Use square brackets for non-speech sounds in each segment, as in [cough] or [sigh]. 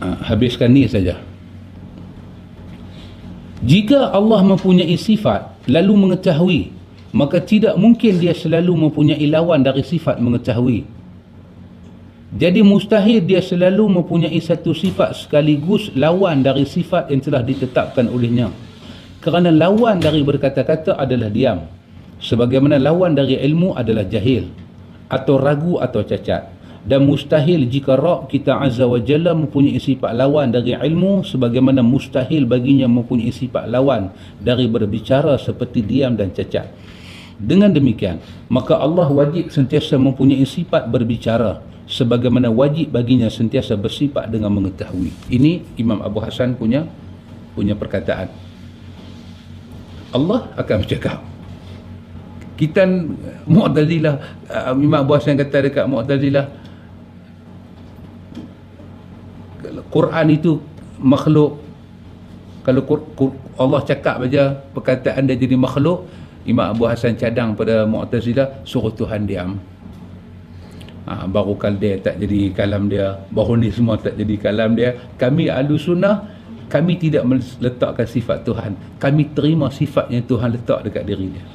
ha, habiskan ni saja. Jika Allah mempunyai sifat lalu mengetahui maka tidak mungkin dia selalu mempunyai lawan dari sifat mengetahui. Jadi mustahil dia selalu mempunyai satu sifat sekaligus lawan dari sifat yang telah ditetapkan olehnya. Kerana lawan dari berkata-kata adalah diam. Sebagaimana lawan dari ilmu adalah jahil atau ragu atau cacat dan mustahil jika Rabb kita Azza wa Jalla mempunyai sifat lawan dari ilmu sebagaimana mustahil baginya mempunyai sifat lawan dari berbicara seperti diam dan cacat. Dengan demikian maka Allah wajib sentiasa mempunyai sifat berbicara sebagaimana wajib baginya sentiasa bersifat dengan mengetahui. Ini Imam Abu Hasan punya punya perkataan. Allah akan bercakap kita Mu'tazilah uh, Imam Abu Hasan kata dekat Mu'tazilah Quran itu makhluk. Kalau Allah cakap saja perkataan dia jadi makhluk Imam Abu Hasan cadang pada Mu'tazilah suruh Tuhan diam. Ha, baru dia tak jadi kalam dia baru ni semua tak jadi kalam dia. Kami ahlu sunnah kami tidak meletakkan sifat Tuhan. Kami terima sifat yang Tuhan letak dekat diri dia.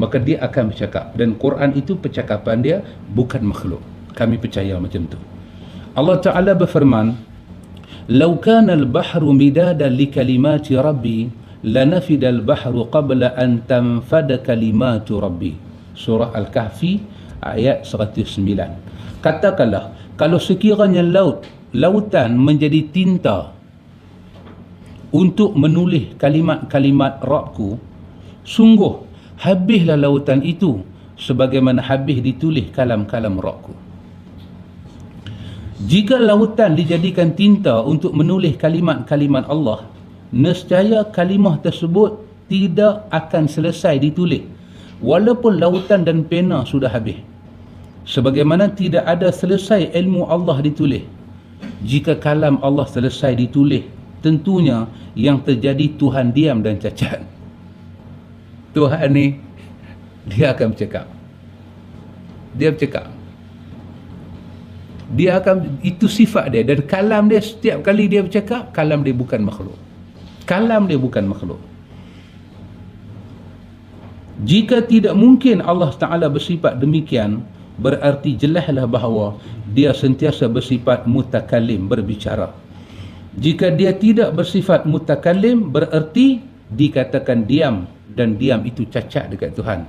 Maka dia akan bercakap. Dan Quran itu percakapan dia bukan makhluk. Kami percaya macam tu Allah Ta'ala berfirman Lau kana al-bahru midada li kalimati Rabbi Lanafida al-bahru qabla an tanfada kalimatu Rabbi. Surah Al-Kahfi ayat 109 Katakanlah kalau sekiranya laut lautan menjadi tinta untuk menulis kalimat-kalimat Rabku sungguh habislah lautan itu sebagaimana habis ditulis kalam-kalam Rabku jika lautan dijadikan tinta untuk menulis kalimat-kalimat Allah, nescaya kalimah tersebut tidak akan selesai ditulis walaupun lautan dan pena sudah habis. Sebagaimana tidak ada selesai ilmu Allah ditulis. Jika kalam Allah selesai ditulis, tentunya yang terjadi Tuhan diam dan cacat. Tuhan ni dia akan bercakap. Dia bercakap dia akan itu sifat dia. Dan kalam dia setiap kali dia bercakap kalam dia bukan makhluk. Kalam dia bukan makhluk. Jika tidak mungkin Allah Ta'ala bersifat demikian berarti jelaslah bahawa dia sentiasa bersifat mutakalim berbicara. Jika dia tidak bersifat mutakalim berarti dikatakan diam dan diam itu cacat dekat Tuhan.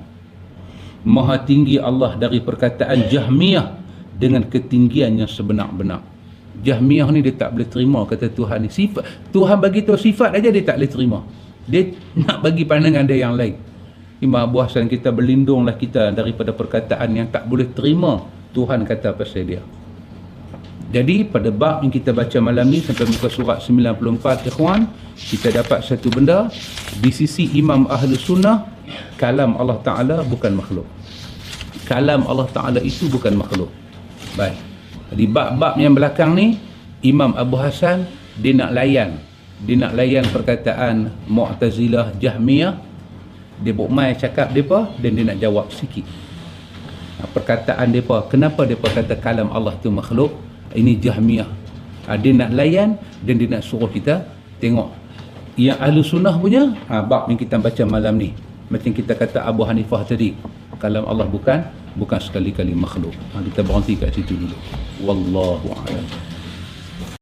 Maha tinggi Allah dari perkataan Jahmiyah dengan ketinggian yang sebenar-benar. Jahmiyah ni dia tak boleh terima kata Tuhan ni sifat. Tuhan bagi tahu sifat aja dia tak boleh terima. Dia [laughs] nak bagi pandangan dia yang lain. Imam Abu Hasan kita berlindunglah kita daripada perkataan yang tak boleh terima Tuhan kata pasal dia. Jadi pada bab yang kita baca malam ni sampai muka surat 94 ikhwan, kita dapat satu benda di sisi Imam Ahlu Sunnah kalam Allah Ta'ala bukan makhluk. Kalam Allah Ta'ala itu bukan makhluk. Baik. Di bab-bab yang belakang ni Imam Abu Hasan dia nak layan dia nak layan perkataan Mu'tazilah Jahmiyah dia buat mai cakap depa dan dia nak jawab sikit. Ha, perkataan depa kenapa depa kata kalam Allah tu makhluk? Ini Jahmiyah. Ha, dia nak layan dan dia nak suruh kita tengok yang ahlu sunnah punya ha, bab yang kita baca malam ni macam kita kata Abu Hanifah tadi kalam Allah bukan bukan sekali-kali makhluk. Ha, kita berhenti kat situ dulu. Wallahu a'lam.